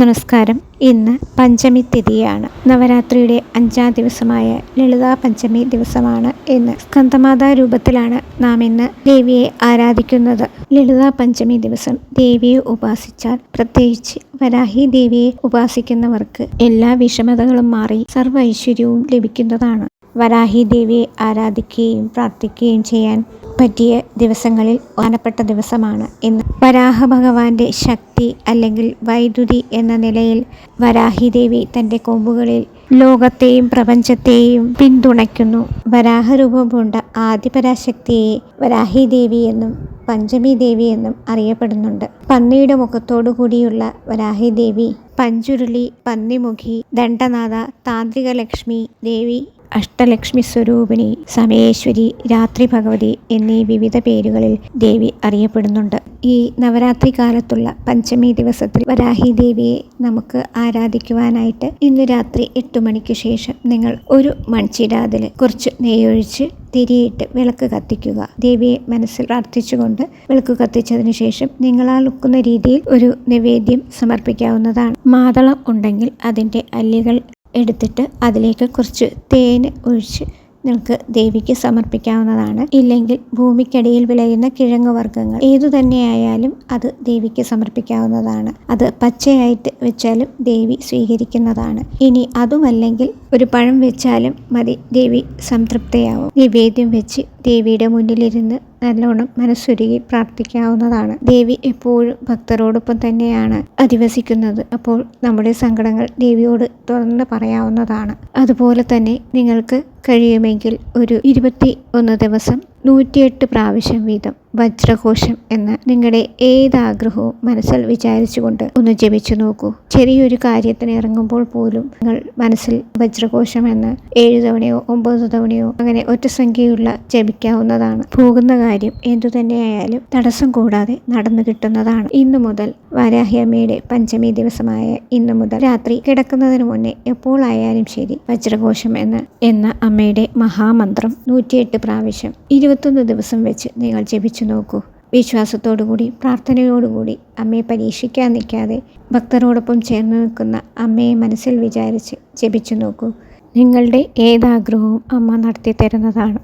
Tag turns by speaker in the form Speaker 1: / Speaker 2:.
Speaker 1: നമസ്കാരം. ഇന്ന് പഞ്ചമി തിഥിയാണ്. നവരാത്രിയുടെ അഞ്ചാം ദിവസമായ ലളിതാ പഞ്ചമി ദിവസമാണ് ഇന്ന്. സ്കന്ധമാതാ രൂപത്തിലാണ് നാം ഇന്ന് ദേവിയെ ആരാധിക്കുന്നത്. ലളിതാ പഞ്ചമി ദിവസം ദേവിയെ ഉപാസിച്ചാൽ പ്രത്യേകിച്ച് വരാഹി ദേവിയെ ഉപാസിക്കുന്നവർക്ക് എല്ലാ വിഷമതകളും മാറി സർവ ഐശ്വര്യവും ലഭിക്കുന്നതാണ്. വരാഹി ദേവിയെ ആരാധിക്കുകയും പ്രാർത്ഥിക്കുകയും ചെയ്യാൻ പറ്റിയ ദിവസങ്ങളിൽ പ്രധാനപ്പെട്ട ദിവസമാണ് ഇന്ന്. വരാഹ ഭഗവാന്റെ ശക്തി അല്ലെങ്കിൽ വൈദ്യുതി എന്ന നിലയിൽ വരാഹി ദേവി തന്റെ കൊമ്പുകളിൽ ലോകത്തെയും പ്രപഞ്ചത്തെയും പിന്തുണയ്ക്കുന്നു. വരാഹരൂപം കൊണ്ട ആദിപരാശക്തിയെ വരാഹി ദേവി എന്നും പഞ്ചമി ദേവി എന്നും അറിയപ്പെടുന്നുണ്ട്. പന്നിയുടെ മുഖത്തോടു കൂടിയുള്ള വരാഹി ദേവി പഞ്ചുരുളി പന്നിമുഖി ദണ്ഡനാഥ താന്ത്രിക ലക്ഷ്മി ദേവി അഷ്ടലക്ഷ്മി സ്വരൂപിണി സമയേശ്വരി രാത്രി ഭഗവതി എന്നീ വിവിധ പേരുകളിൽ ദേവി അറിയപ്പെടുന്നുണ്ട്. ഈ നവരാത്രി കാലത്തുള്ള പഞ്ചമി ദിവസത്തിൽ വരാഹി ദേവിയെ നമുക്ക് ആരാധിക്കുവാനായിട്ട് ഇന്ന് രാത്രി എട്ട് മണിക്ക് ശേഷം നിങ്ങൾ ഒരു മൺചിരാതിൽ കുറച്ച് നെയ്യൊഴിച്ച് തിരിയിട്ട് വിളക്ക് കത്തിക്കുക. ദേവിയെ മനസ്സിൽ പ്രാർത്ഥിച്ചുകൊണ്ട് വിളക്ക് കത്തിച്ചതിന് ശേഷം നിങ്ങളാൽ ഒക്കുന്ന രീതിയിൽ ഒരു നിവേദ്യം സമർപ്പിക്കാവുന്നതാണ്. മാതളം ഉണ്ടെങ്കിൽ അതിന്റെ അല്ലികൾ എടുത്തിട്ട് അതിലേക്ക് കുറച്ച് തേൻ ഒഴിച്ച് നിങ്ങൾക്ക് ദേവിക്ക് സമർപ്പിക്കാവുന്നതാണ്. ഇല്ലെങ്കിൽ ഭൂമിക്കടിയിൽ വിളയുന്ന കിഴങ്ങ് വർഗങ്ങൾ ഏതു തന്നെയായാലും അത് ദേവിക്ക് സമർപ്പിക്കാവുന്നതാണ്. അത് പച്ചയായിട്ട് വെച്ചാലും ദേവി സ്വീകരിക്കുന്നതാണ്. ഇനി അതുമല്ലെങ്കിൽ ഒരു പഴം വെച്ചാലും മതി ദേവി സംതൃപ്തയാവും. നിവേദ്യം വെച്ച് ദേവിയുടെ മുന്നിലിരുന്ന് നല്ലോണം മനസ്സൊരുകി പ്രാർത്ഥിക്കാവുന്നതാണ്. ദേവി എപ്പോഴും ഭക്തരോടൊപ്പം തന്നെയാണ് അധിവസിക്കുന്നത്. അപ്പോൾ നമ്മുടെ സങ്കടങ്ങൾ ദേവിയോട് തുറന്ന് പറയാവുന്നതാണ്. അതുപോലെ തന്നെ നിങ്ങൾക്ക് കഴിയുമെങ്കിൽ ഒരു ഇരുപത്തി ഒന്ന് ദിവസം നൂറ്റിയെട്ട് പ്രാവശ്യം വീതം വജ്രഘോഷം എന്ന നിങ്ങളുടെ ഏതാഗ്രഹവും മനസ്സിൽ വിചാരിച്ചുകൊണ്ട് ഒന്ന് ജപിച്ചു നോക്കൂ. ചെറിയൊരു കാര്യത്തിന് ഇറങ്ങുമ്പോൾ പോലും നിങ്ങൾ മനസ്സിൽ വജ്രഘോഷം എന്ന് ഏഴ് തവണയോ ഒമ്പത് തവണയോ അങ്ങനെ ഒറ്റ സംഖ്യയുള്ള ജപിക്കാവുന്നതാണ്. പോകുന്ന കാര്യം എന്തു തന്നെയായാലും തടസ്സം കൂടാതെ നടന്നു കിട്ടുന്നതാണ്. ഇന്നു മുതൽ വാരാഹ്യമ്മയുടെ പഞ്ചമി ദിവസമായ ഇന്നു മുതൽ രാത്രി കിടക്കുന്നതിന് മുന്നേ എപ്പോഴായാലും ശരി വജ്രഘോഷം എന്ന എന്ന അമ്മയുടെ മഹാമന്ത്രം നൂറ്റിയെട്ട് പ്രാവശ്യം ഇരുപത്തൊന്ന് ദിവസം വെച്ച് നിങ്ങൾ ജപിച്ചു നോക്കൂ. വിശ്വാസത്തോടുകൂടി പ്രാർത്ഥനയോടുകൂടി അമ്മയെ പരീക്ഷിക്കാൻ നിൽക്കാതെ ഭക്തരോടൊപ്പം ചേർന്ന് നിൽക്കുന്ന അമ്മയെ മനസ്സിൽ വിചാരിച്ച് ജപിച്ചു നോക്കൂ. നിങ്ങളുടെ ഏതാഗ്രഹവും അമ്മ നടത്തി തരുന്നതാണ്